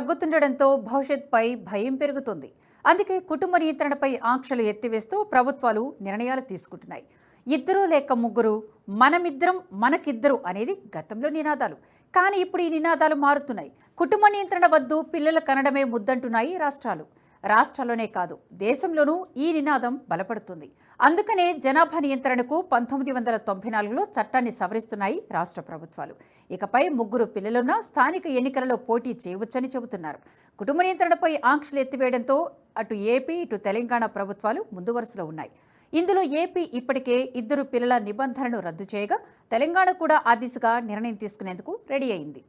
తగ్గుతుండడంతో భవిష్యత్పై భయం పెరుగుతుంది. అందుకే కుటుంబ నియంత్రణపై ఆంక్షలు ఎత్తివేస్తూ ప్రభుత్వాలు నిర్ణయాలు తీసుకుంటున్నాయి. ఇద్దరు లేక ముగ్గురు మనమిద్దరం మనకిద్దరు అనేది గతంలో నినాదాలు. కానీ ఇప్పుడు ఈ నినాదాలు మారుతున్నాయి. కుటుంబ నియంత్రణ వద్దు పిల్లలు కనడమే ముద్దంటున్నాయి రాష్ట్రాలు. రాష్ట్రాల్లోనే కాదు దేశంలోనూ ఈ నినాదం బలపడుతుంది. అందుకనే జనాభా నియంత్రణకు పంతొమ్మిది వందల తొంభై నాలుగులో చట్టాన్ని సవరిస్తున్నాయి రాష్ట్ర ప్రభుత్వాలు. ఇకపై ముగ్గురు పిల్లలున్న స్థానిక ఎన్నికలలో పోటీ చేయవచ్చని చెబుతున్నారు. కుటుంబ నియంత్రణపై ఆంక్షలు ఎత్తివేయడంతో అటు ఏపీ ఇటు తెలంగాణ ప్రభుత్వాలు ముందు వరుసలో ఉన్నాయి. ఇందులో ఏపీ ఇప్పటికే ఇద్దరు పిల్లల నిబంధనను రద్దు చేయగా తెలంగాణ కూడా ఆ దిశగా నిర్ణయం తీసుకునేందుకు రెడీ అయింది.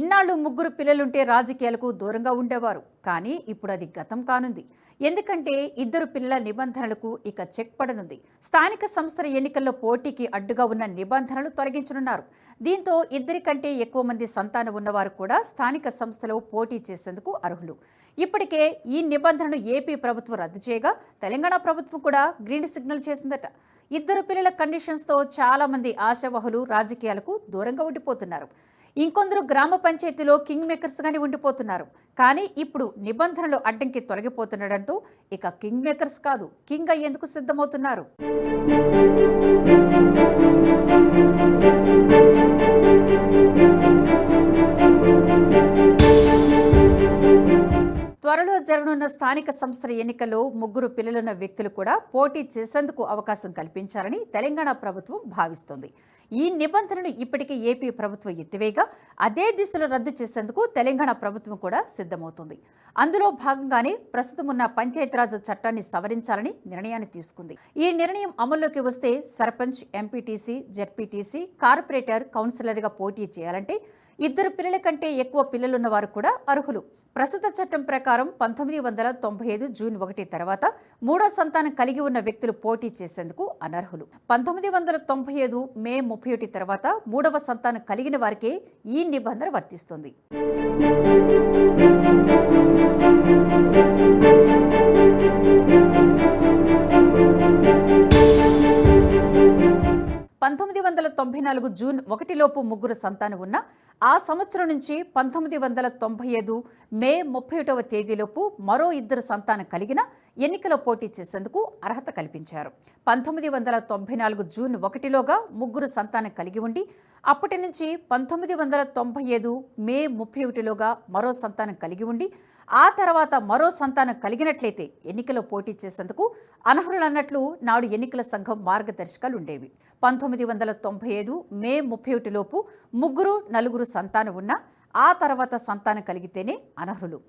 ఇన్నాళ్ళు ముగ్గురు పిల్లలుంటే రాజకీయాలకు దూరంగా ఉండేవారు. కానీ ఇప్పుడు అది గతం కానుంది. ఎందుకంటే ఇద్దరు పిల్లల నిబంధనలకు ఇక చెక్ పడనుంది. స్థానిక సంస్థల ఎన్నికల్లో పోటీకి అడ్డుగా ఉన్న నిబంధనలు తొలగించనున్నారు. దీంతో ఇద్దరి కంటే ఎక్కువ మంది సంతానం ఉన్నవారు కూడా స్థానిక సంస్థలో పోటీ చేసేందుకు అర్హులు. ఇప్పటికే ఈ నిబంధనను ఏపీ ప్రభుత్వం రద్దు చేయగా తెలంగాణ ప్రభుత్వం కూడా గ్రీన్ సిగ్నల్ చేసిందట. ఇద్దరు పిల్లల కండిషన్స్తో చాలామంది ఆశావహులు రాజకీయాలకు దూరంగా ఉండిపోతున్నారు. ఇంకొందరు గ్రామ పంచాయతీలో కింగ్ మేకర్స్గానే ఉండిపోతున్నారు. కానీ ఇప్పుడు నిబంధనలు అడ్డంకి తొలగిపోతుండడంతో ఇక కింగ్ మేకర్స్ కాదు కింగ్ అయ్యేందుకు సిద్ధమవుతున్నారు. జరగనున్న స్థానిక సంస్థల ఎన్నికల్లో ముగ్గురు పిల్లలున్న వ్యక్తులు కూడా పోటీ చేసేందుకు అవకాశం కల్పించాలని తెలంగాణ ప్రభుత్వం భావిస్తోంది. ఈ నిబంధనను ఇప్పటికే ఏపీ ప్రభుత్వం ఎత్తివేయగా అదే దిశలో రద్దు చేసేందుకు తెలంగాణ ప్రభుత్వం కూడా సిద్ధమవుతుంది. అందులో భాగంగానే ప్రస్తుతం ఉన్న పంచాయతీరాజ్ చట్టాన్ని సవరించాలని నిర్ణయాన్ని తీసుకుంది. ఈ నిర్ణయం అమల్లోకి వస్తే సర్పంచ్ ఎంపీటీసీ జెడ్పీటీసీ కార్పొరేటర్ కౌన్సిలర్గా పోటీ చేయాలంటే ఇద్దరు పిల్లల కంటే ఎక్కువ పిల్లలున్న వారు కూడా అర్హులు. ప్రస్తుత చట్టం ప్రకారం పంతొమ్మిది వందల తొంభై ఐదు జూన్ ఒకటి తర్వాత మూడో సంతానం కలిగి ఉన్న వ్యక్తులు పోటీ చేసేందుకు అనర్హులు. పంతొమ్మిది వందల తొంభై ఐదు మే ముప్పై ఒకటి తర్వాత మూడవ సంతానం కలిగిన వారికే ఈ నిబంధన వర్తిస్తుంది. నాలుగు జూన్ ఒకటిలోపు ముగ్గురు సంతానం ఉన్న ఆ సంవత్సరం నుంచి పంతొమ్మిది వందల తొంభై ఐదు మే ముప్పై ఒకటవ తేదీలోపు మరో ఇద్దరు సంతానం కలిగిన ఎన్నికలో పోటీ చేసేందుకు అర్హత కల్పించారు. పంతొమ్మిది వందల తొంభై నాలుగు జూన్ ఒకటిలోగా ముగ్గురు సంతానం కలిగి ఉండి అప్పటి నుంచి పంతొమ్మిది వందల తొంభై ఐదు మే ముప్పై ఒకటిలోగా మరో సంతానం కలిగి ఉండి ఆ తర్వాత మరో సంతానం కలిగినట్లయితే ఎన్నికలో పోటీ చేసేందుకు అనర్హులన్నట్లు నాడు ఎన్నికల సంఘం మార్గదర్శకాలు ఉండేవి. పంతొమ్మిది వందల తొంభై ఐదు మే ముప్పై ఒకటిలోపు ముగ్గురు నలుగురు సంతానం ఉన్నా ఆ తర్వాత సంతానం కలిగితేనే అనర్హులు.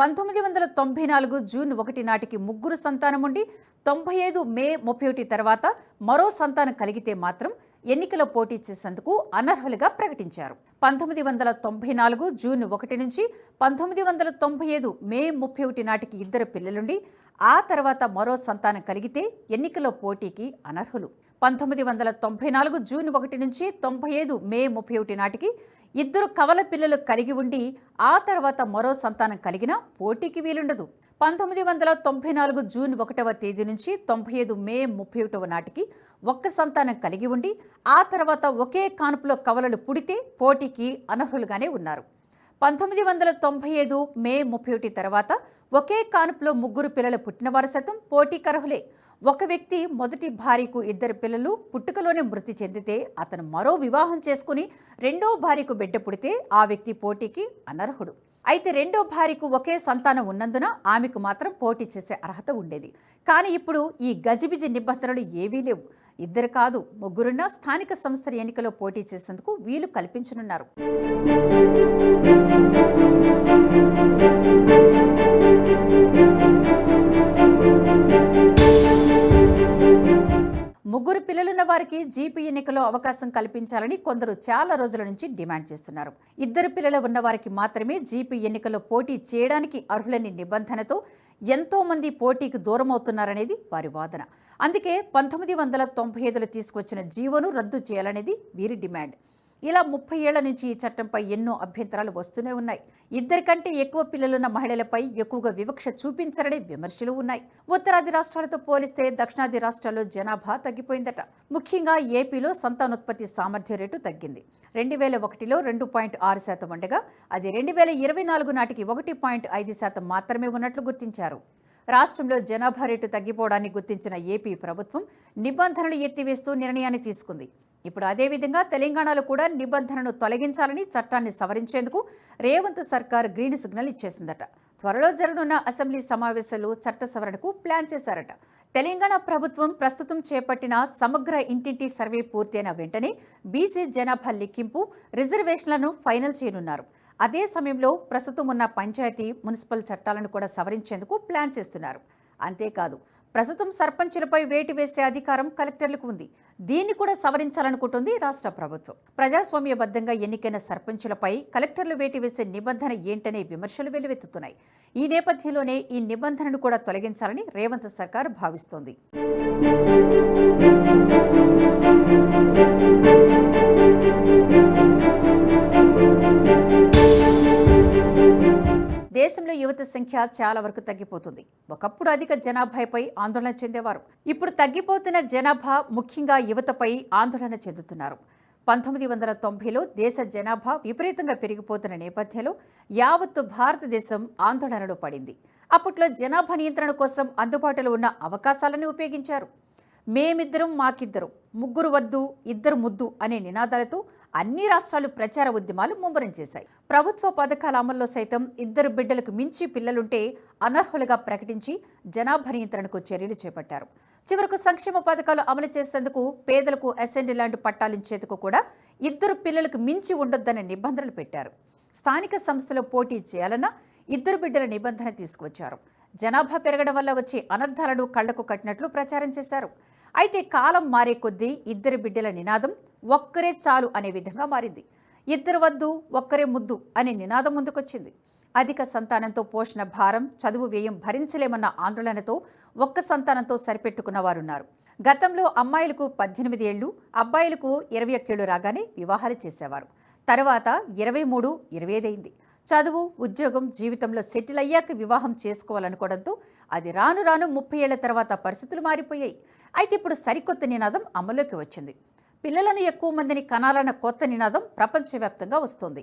పంతొమ్మిది వందల తొంభై నాలుగు జూన్ ఒకటి నాటికి ముగ్గురు సంతానం ఉండి తొంభై ఐదు మే ముప్పై ఒకటి తర్వాత మరో సంతానం కలిగితే మాత్రం ఎన్నికలో పోటీ చేసేందుకు అనర్హులుగా ప్రకటించారు. పంతొమ్మిది వందల తొంభై నాలుగు జూన్ ఒకటి నుంచి పంతొమ్మిది వందల తొంభై ఐదు మే ముప్పై ఒకటి నాటికి ఇద్దరు పిల్లలుండి ఆ తర్వాత మరో సంతానం కలిగితే ఎన్నికలో పోటీకి అనర్హులు. పంతొమ్మిది వందల తొంభై నాలుగు జూన్ ఒకటి నుంచి తొంభై ఐదు మే ముప్పై ఒకటి నాటికి ఇద్దరు కవల పిల్లలు కలిగి ఉండి ఆ తర్వాత మరో సంతానం కలిగినా పోటీకి వీలుండదు. పంతొమ్మిది వందల తొంభై నాలుగు జూన్ ఒకటవ తేదీ నుంచి తొంభై ఐదు మే ముప్పై ఒకటవ నాటికి ఒక్క సంతానం కలిగి ఉండి ఆ తర్వాత ఒకే కానుపులో కవలలు పుడితే పోటీకి అనర్హులుగానే ఉన్నారు. పంతొమ్మిది వందల తొంభై ఐదు మే ముప్పై ఒకటి తర్వాత ఒకే కానుపులో ముగ్గురు పిల్లలు పుట్టిన వారి శాతం పోటీకర్హులే ఒక వ్యక్తి మొదటి భార్యకు ఇద్దరు పిల్లలు పుట్టుకలోనే మృతి చెందితే అతను మరో వివాహం చేసుకుని రెండో భార్యకు బిడ్డ పుడితే ఆ వ్యక్తి పోటీకి అనర్హుడు. అయితే రెండో భార్యకు ఒకే సంతానం ఉన్నందున ఆమెకు మాత్రం పోటీ చేసే అర్హత ఉండేది. కానీ ఇప్పుడు ఈ గజిబిజి నిబంధనలు ఏవీ లేవు. ఇద్దరు కాదు ముగ్గురున్న స్థానిక సంస్థల ఎన్నికలో పోటీ చేసేందుకు వీలు కల్పించనున్నారు. ముగ్గురు పిల్లలున్న వారికి జీపీ ఎన్నికలో అవకాశం కల్పించాలని కొందరు చాలా రోజుల నుంచి డిమాండ్ చేస్తున్నారు. ఇద్దరు పిల్లలు ఉన్నవారికి మాత్రమే జీపీ ఎన్నికల్లో పోటీ చేయడానికి అర్హులని నిబంధనతో ఎంతో మంది పోటీకి దూరమవుతున్నారనేది వారి వాదన. అందుకే పంతొమ్మిది వందల తొంభై ఐదులో తీసుకొచ్చిన జీవోను రద్దు చేయాలనేది వీరి డిమాండ్. ఇలా ముప్పై ఏళ్ళ నుంచి ఈ చట్టంపై ఎన్నో అభ్యంతరాలు వస్తూనే ఉన్నాయి. ఇద్దరికంటే ఎక్కువ పిల్లలున్న మహిళలపై ఎక్కువగా వివక్ష చూపించరని విమర్శలు ఉన్నాయి. ఉత్తరాది రాష్ట్రాలతో పోలిస్తే దక్షిణాది రాష్ట్రాల్లో జనాభా తగ్గిపోయిందట. ముఖ్యంగా ఏపీలో సంతానోత్పత్తి సామర్థ్య రేటు తగ్గింది. రెండు వేల ఒకటిలో రెండు పాయింట్ ఆరు శాతం ఉండగా అది రెండు వేల ఇరవై నాలుగు నాటికి ఒకటి పాయింట్ ఐదు శాతం మాత్రమే ఉన్నట్లు గుర్తించారు. రాష్ట్రంలో జనాభా రేటు తగ్గిపోవడాన్ని గుర్తించిన ఏపీ ప్రభుత్వం నిబంధనలు ఎత్తివేస్తూ నిర్ణయాన్ని తీసుకుంది. ఇప్పుడు అదేవిధంగా తెలంగాణలో కూడా నిబంధనను తొలగించాలని చట్టాన్ని సవరించేందుకు రేవంత్ సర్కార్ గ్రీన్ సిగ్నల్ ఇచ్చేసిందట. త్వరలో జరగనున్న అసెంబ్లీ సమావేశాలు చట్ట సవరణకు ప్లాన్ చేశారట. తెలంగాణ ప్రభుత్వం ప్రస్తుతం చేపట్టిన సమగ్ర ఇంటింటి సర్వే పూర్తయిన వెంటనే బీసీ జనాభా లెక్కింపు రిజర్వేషన్లను ఫైనల్ చేయనున్నారు. అదే సమయంలో ప్రస్తుతం ఉన్న పంచాయతీ మున్సిపల్ చట్టాలను కూడా సవరించేందుకు ప్లాన్ చేస్తున్నారు. అంతేకాదు ప్రస్తుతం సర్పంచులపై వేటు వేసే అధికారం కలెక్టర్లకు ఉంది. దీన్ని కూడా సవరించాలనుకుంటుంది రాష్ట్ర ప్రభుత్వం. ప్రజాస్వామ్యబద్ధంగా ఎన్నికైన సర్పంచులపై కలెక్టర్లు వేటు వేసే నిబంధన ఏంటనే విమర్శలు వెల్లువెత్తుతున్నాయి. ఈ నేపథ్యంలోనే ఈ నిబంధనను కూడా తొలగించాలని రేవంత్ సర్కార్ భావిస్తోంది. దేశంలో యువత సంఖ్య చాలా వరకు తగ్గిపోతుంది. ఒకప్పుడు అధిక జనాభాపై ఆందోళన చెందేవారు. ఇప్పుడు తగ్గిపోతున్న జనాభా ముఖ్యంగా యువతపై ఆందోళన చెందుతున్నారు. పంతొమ్మిది వందల తొంభైలో దేశ జనాభా విపరీతంగా పెరిగిపోతున్న నేపథ్యంలో యావత్తు భారతదేశం ఆందోళనలో పడింది. అప్పట్లో జనాభా నియంత్రణ కోసం అందుబాటులో ఉన్న అవకాశాలను ఉపయోగించారు. మేమిద్దరం మాకిద్దరం ముగ్గురు వద్దు ఇద్దరు ముద్దు అనే నినాదాలతో అన్ని రాష్ట్రాలు ప్రచార ఉద్యమాలు ముమ్మరం చేశాయి. ప్రభుత్వ పథకాల అమల్లో సైతం ఇద్దరు బిడ్డలకు మించి పిల్లలుంటే అనర్హులుగా ప్రకటించి జనాభా నియంత్రణకు చర్యలు చేపట్టారు. చివరకు సంక్షేమ పథకాలు అమలు చేసేందుకు పేదలకు అసెంబ్లీ లాంటి పట్టాలించేందుకు కూడా ఇద్దరు పిల్లలకు మించి ఉండొద్దనే నిబంధనలు పెట్టారు. స్థానిక సంస్థలో పోటీ చేయాలన్న ఇద్దరు బిడ్డల నిబంధన తీసుకువచ్చారు. జనాభా పెరగడం వల్ల వచ్చే అనర్థాలను కళ్ళకు కట్టినట్లు ప్రచారం చేశారు. అయితే కాలం మారే కొద్దీ ఇద్దరు బిడ్డల నినాదం ఒక్కరే చాలు అనే విధంగా మారింది. ఇద్దరు వద్దు ఒక్కరే ముద్దు అనే నినాదం ముందుకొచ్చింది. అధిక సంతానంతో పోషణ భారం చదువు వ్యయం భరించలేమన్న ఆందోళనతో ఒక్క సంతానంతో సరిపెట్టుకున్న వారున్నారు. గతంలో అమ్మాయిలకు పద్దెనిమిది ఏళ్ళు అబ్బాయిలకు ఇరవై ఒక్కేళ్ళు రాగానే వివాహాలు చేసేవారు. తర్వాత ఇరవై మూడు ఇరవై ఐదైంది చదువు ఉద్యోగం జీవితంలో సెటిల్ అయ్యాక వివాహం చేసుకోవాలనుకోవడంతో అది రాను రాను ముప్పై ఏళ్ళ తర్వాత పరిస్థితులు మారిపోయాయి. అయితే ఇప్పుడు సరికొత్త నినాదం అమల్లోకి వచ్చింది. పిల్లలను ఎక్కువ మందిని కనాలన్న కొత్త నినాదం ప్రపంచవ్యాప్తంగా వస్తోంది.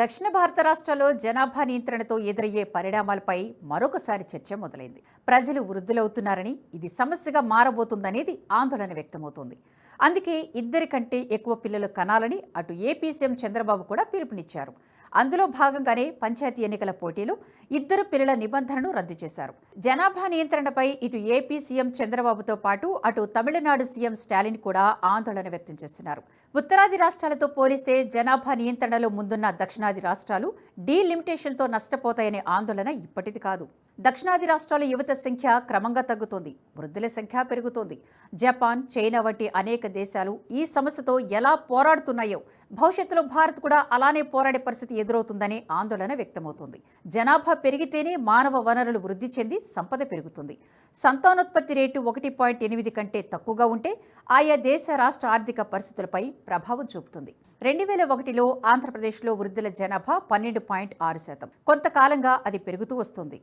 దక్షిణ భారత రాష్ట్రాల్లో జనాభా నియంత్రణతో ఎదురయ్యే పరిణామాలపై మరొకసారి చర్చ మొదలైంది. ప్రజలు వృద్ధులవుతున్నారని ఇది సమస్యగా మారబోతుందనేది ఆందోళన వ్యక్తమవుతోంది. అందుకే ఇద్దరికంటే ఎక్కువ పిల్లలు కనాలని అటు ఏపీ సీఎం చంద్రబాబు కూడా పిలుపునిచ్చారు. అందులో భాగంగానే పంచాయతీ ఎన్నికల పోటీలు ఇద్దరు పిల్లల నిబంధనను రద్దు చేశారు. జనాభా నియంత్రణపై ఇటు ఏపీ సీఎం చంద్రబాబుతో పాటు అటు తమిళనాడు సీఎం స్టాలిన్ కూడా ఆందోళన వ్యక్తం చేస్తున్నారు. ఉత్తరాది రాష్ట్రాలతో పోలిస్తే జనాభా నియంత్రణలో ముందున్న దక్షిణాది రాష్ట్రాలు డీలిమిటేషన్తో నష్టపోతాయనే ఆందోళన ఇప్పటిది కాదు. దక్షిణాది రాష్ట్రాల యువత సంఖ్య క్రమంగా తగ్గుతోంది. వృద్ధుల సంఖ్య పెరుగుతోంది. జపాన్ చైనా వంటి అనేక దేశాలు ఈ సమస్యతో ఎలా పోరాడుతున్నాయో భవిష్యత్తులో భారత్ కూడా అలానే పోరాడే పరిస్థితి ఎదురవుతుందనే ఆందోళన వ్యక్తమవుతోంది. జనాభా పెరిగితేనే మానవ వనరులు వృద్ధి చెంది సంపద పెరుగుతుంది. సంతానోత్పత్తి రేటు ఒకటి పాయింట్ ఎనిమిది కంటే తక్కువగా ఉంటే ఆయా దేశ రాష్ట్ర ఆర్థిక పరిస్థితులపై ప్రభావం చూపుతుంది. రెండు వేల ఒకటిలో ఆంధ్రప్రదేశ్లో వృద్ధుల జనాభా పన్నెండు పాయింట్ ఆరు శాతం. కొంతకాలంగా అది పెరుగుతూ వస్తుంది.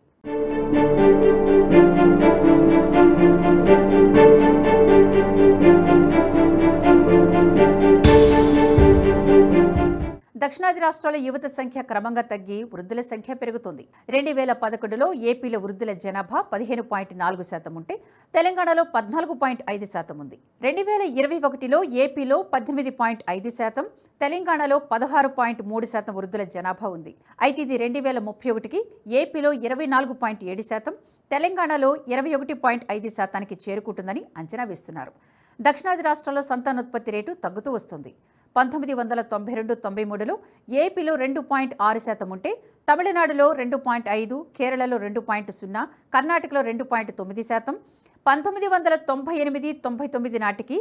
దక్షిణాది రాష్ట్రాల యువత సంఖ్య క్రమంగా తగ్గి వృద్ధుల సంఖ్య పెరుగుతుంది. రెండు వేల పదకొండులో ఏపీలో వృద్ధుల జనాభా పదిహేను పాయింట్ నాలుగు శాతం ఉంటే తెలంగాణలో పద్నాలుగు పాయింట్ ఐదు శాతం ఉంది. రెండు వేల ఇరవై ఒకటిలో ఏపీలో పద్దెనిమిది పాయింట్ ఐదు శాతం తెలంగాణలో పదహారు పాయింట్ మూడు శాతం వృద్ధుల జనాభా ఉంది. అయితే ఇది రెండు వేల ముప్పై ఒకటికి ఏపీలో ఇరవై నాలుగు పాయింట్ ఏడు శాతం తెలంగాణలో ఇరవై ఒకటి పాయింట్ ఐదు శాతానికి చేరుకుంటుందని అంచనా వేస్తున్నారు. దక్షిణాది రాష్ట్రాల్లో సంతానోత్పత్తి రేటు తగ్గుతూ వస్తుంది. పంతొమ్మిది వందల తొంభై రెండు తొంభై మూడులో ఏపీలో రెండు పాయింట్ ఆరు శాతం ఉంటే తమిళనాడులో రెండు పాయింట్ ఐదు కేరళలో రెండు పాయింట్ సున్నా కర్ణాటకలో రెండు పాయింట్ తొమ్మిది శాతం. పంతొమ్మిది వందల తొంభై ఎనిమిది తొంభై తొమ్మిది నాటికి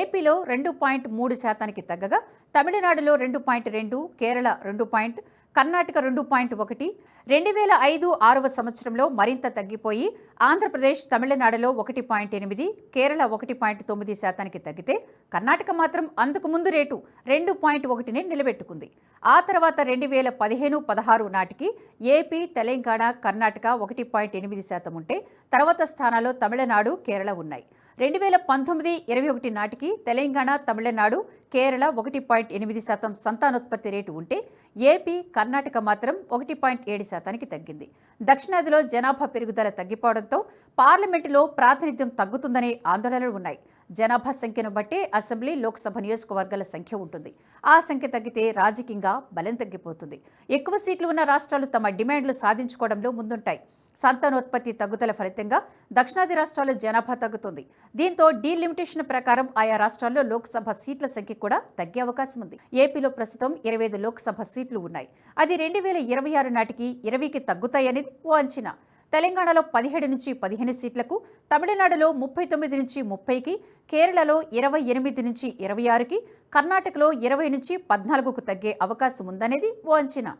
ఏపీలో రెండు పాయింట్ మూడు శాతానికి తగ్గగా తమిళనాడులో రెండు పాయింట్ రెండు కేరళ రెండు పాయింట్ కర్ణాటక రెండు పాయింట్ ఒకటి రెండు వేల ఐదు ఆరవ సంవత్సరంలో మరింత తగ్గిపోయి ఆంధ్రప్రదేశ్ తమిళనాడులో ఒకటి పాయింట్ ఎనిమిది కేరళ ఒకటి పాయింట్ తొమ్మిది శాతానికి తగ్గితే కర్ణాటక మాత్రం అంతకు ముందు రేటు రెండు పాయింట్ ఒకటిని నిలబెట్టుకుంది. ఆ తర్వాత రెండు వేల పదిహేను పదహారు నాటికి ఏపీ తెలంగాణ కర్ణాటక ఒకటి పాయింట్ ఎనిమిది శాతం ఉంటే తర్వాత స్థానాల్లో తమిళనాడు కేరళ ఉన్నాయి. రెండు వేల పంతొమ్మిది ఇరవై ఒకటి నాటికి తెలంగాణ తమిళనాడు కేరళ ఒకటి పాయింట్ ఎనిమిది శాతం సంతానోత్పత్తి రేటు ఉంటే ఏపీ కర్ణాటక మాత్రం ఒకటి పాయింట్ ఏడు శాతానికి తగ్గింది. దక్షిణాదిలో జనాభా పెరుగుదల తగ్గిపోవడంతో పార్లమెంటులో ప్రాతినిధ్యం తగ్గుతుందనే ఆందోళనలు ఉన్నాయి. జనాభా సంఖ్యను బట్టే అసెంబ్లీ లోక్సభ నియోజకవర్గాల సంఖ్య ఉంటుంది. ఆ సంఖ్య తగ్గితే రాజకీయంగా బలం తగ్గిపోతుంది. ఎక్కువ సీట్లు ఉన్న రాష్ట్రాలు తమ డిమాండ్లు సాధించుకోవడంలో ముందుంటాయి. సంతానోత్పత్తి తగ్గుదల ఫలితంగా దక్షిణాది రాష్ట్రాల జనాభా తగ్గుతుంది. దీంతో డీలిమిటేషన్ ప్రకారం ఆయా రాష్ట్రాల్లో లోక్సభ సీట్ల సంఖ్య కూడా తగ్గే అవకాశం ఉంది. ఏపీలో ప్రస్తుతం ఇరవై ఐదు లోక్సభ సీట్లు ఉన్నాయి. అది రెండు వేల ఇరవై ఆరు నాటికి ఇరవైకి తగ్గుతాయనేది ఓ అంచనా. తెలంగాణలో పదిహేడు నుంచి పదిహేను సీట్లకు తమిళనాడులో ముప్పై తొమ్మిది నుంచి ముప్పైకి కేరళలో ఇరవై ఎనిమిది నుంచి ఇరవై ఆరుకి కర్ణాటకలో ఇరవై నుంచి పద్నాలుగుకు తగ్గే అవకాశం ఉందనేది ఓ అంచనా.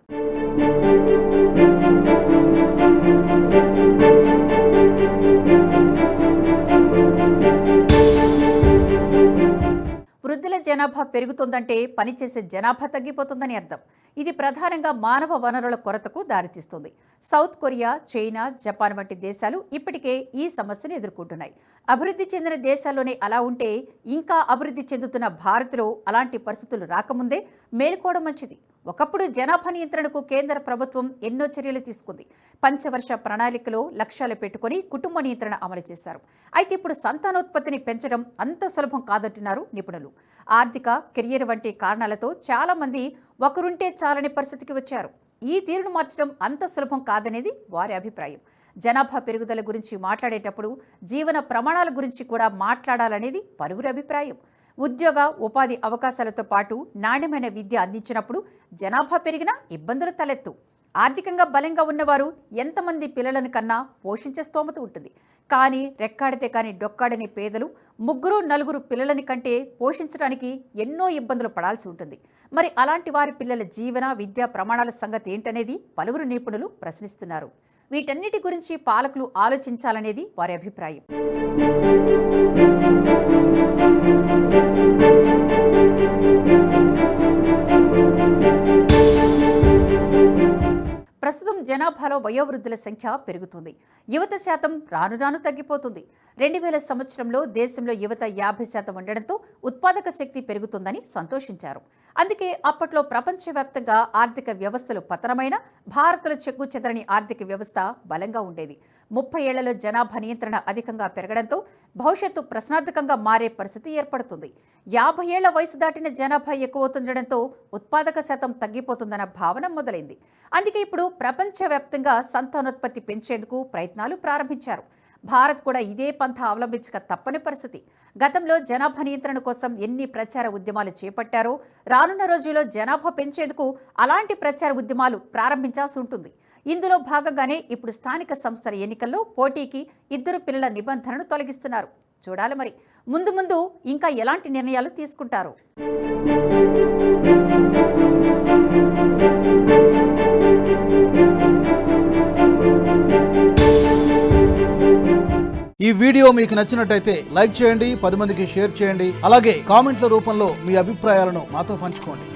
వృద్ధుల జనాభా పెరుగుతుందంటే పనిచేసే జనాభా తగ్గిపోతుందని అర్థం. ఇది ప్రధానంగా మానవ వనరుల కొరతకు దారితీస్తుంది. సౌత్ కొరియా చైనా జపాన్ వంటి దేశాలు ఇప్పటికే ఈ సమస్యను ఎదుర్కొంటున్నాయి. అభివృద్ధి చెందిన దేశాల్లోనే అలా ఉంటే ఇంకా అభివృద్ధి చెందుతున్న భారత్లో అలాంటి పరిస్థితులు రాకముందే మేలుకోవడం మంచిది. ఒకప్పుడు జనాభా నియంత్రణకు కేంద్ర ప్రభుత్వం ఎన్నో చర్యలు తీసుకుంది. పంచవర్ష ప్రణాళికలో లక్ష్యాలు పెట్టుకుని కుటుంబ నియంత్రణ అమలు చేశారు. అయితే ఇప్పుడు సంతానోత్పత్తిని పెంచడం అంత సులభం కాదంటున్నారు నిపుణులు. ఆర్థిక కెరియర్ వంటి కారణాలతో చాలామంది ఒకరుంటే చాలని పరిస్థితికి వచ్చారు. ఈ తీరును మార్చడం అంత సులభం కాదనేది వారి అభిప్రాయం. జనాభా పెరుగుదల గురించి మాట్లాడేటప్పుడు జీవన ప్రమాణాల గురించి కూడా మాట్లాడాలనేది పలువురి అభిప్రాయం. ఉద్యోగ ఉపాధి అవకాశాలతో పాటు నాణ్యమైన విద్య అందించినప్పుడు జనాభా పెరిగినా ఇబ్బందులు తలెత్తు. ఆర్థికంగా బలంగా ఉన్నవారు ఎంతమంది పిల్లలను కన్నా పోషించే స్తోమత ఉంటుంది. కానీ రెక్కాడితే కానీ డొక్కాడని పేదలు ముగ్గురు నలుగురు పిల్లలని కంటే పోషించడానికి ఎన్నో ఇబ్బందులు పడాల్సి ఉంటుంది. మరి అలాంటి వారి పిల్లల జీవన విద్యా ప్రమాణాల సంగతి ఏంటనేది పలువురు నిపుణులు ప్రశ్నిస్తున్నారు. వీటన్నిటి గురించి పాలకులు ఆలోచించాలనేది వారి అభిప్రాయం. ప్రస్తుతం జనాభాలో వయోవృద్ధుల సంఖ్య పెరుగుతుంది. యువత శాతం రాను రాను తగ్గిపోతుంది. రెండు వేల సంవత్సరంలో దేశంలో యువత యాభై శాతం ఉండడంతో ఉత్పాదక శక్తి పెరుగుతుందని సంతోషించారు. అందుకే అప్పట్లో ప్రపంచవ్యాప్తంగా ఆర్థిక వ్యవస్థలు పతనమైన భారత్లో చెక్కు చెదరని ఆర్థిక వ్యవస్థ బలంగా ఉండేది. ముప్పై ఏళ్ళలో జనాభా నియంత్రణ అధికంగా పెరగడంతో భవిష్యత్తు ప్రశ్నార్థకంగా మారే పరిస్థితి ఏర్పడుతుంది. యాభై ఏళ్ళ వయసు దాటిన జనాభా ఎక్కువవుతుండడంతో ఉత్పాదక శాతం తగ్గిపోతుందన్న భావన మొదలైంది. అందుకే ఇప్పుడు ప్రపంచవ్యాప్తంగా సంతానోత్పత్తి పెంచేందుకు ప్రయత్నాలు ప్రారంభించారు. భారత్ కూడా ఇదే పంథ అవలంబించక తప్పని పరిస్థితి. గతంలో జనాభా నియంత్రణ కోసం ఎన్ని ప్రచార ఉద్యమాలు చేపట్టారో రానున్న రోజుల్లో జనాభా పెంచేందుకు అలాంటి ప్రచార ఉద్యమాలు ప్రారంభించాల్సి ఉంటుంది. ఇందులో భాగంగానే ఇప్పుడు స్థానిక సంస్థల ఎన్నికల్లో పోటీకి ఇద్దరు పిల్లల నిబంధనను తొలగిస్తున్నారు. చూడాలి మరి. ముందు ముందు ఇంకా ఎలాంటి నిర్ణయాలు తీసుకుంటారు? ఈ వీడియో మీకు నచ్చినట్టయితే లైక్ చేయండి పది మందికి షేర్ చేయండి. అలాగే కామెంట్ల రూపంలో మీ అభిప్రాయాలను మాతో పంచుకోండి.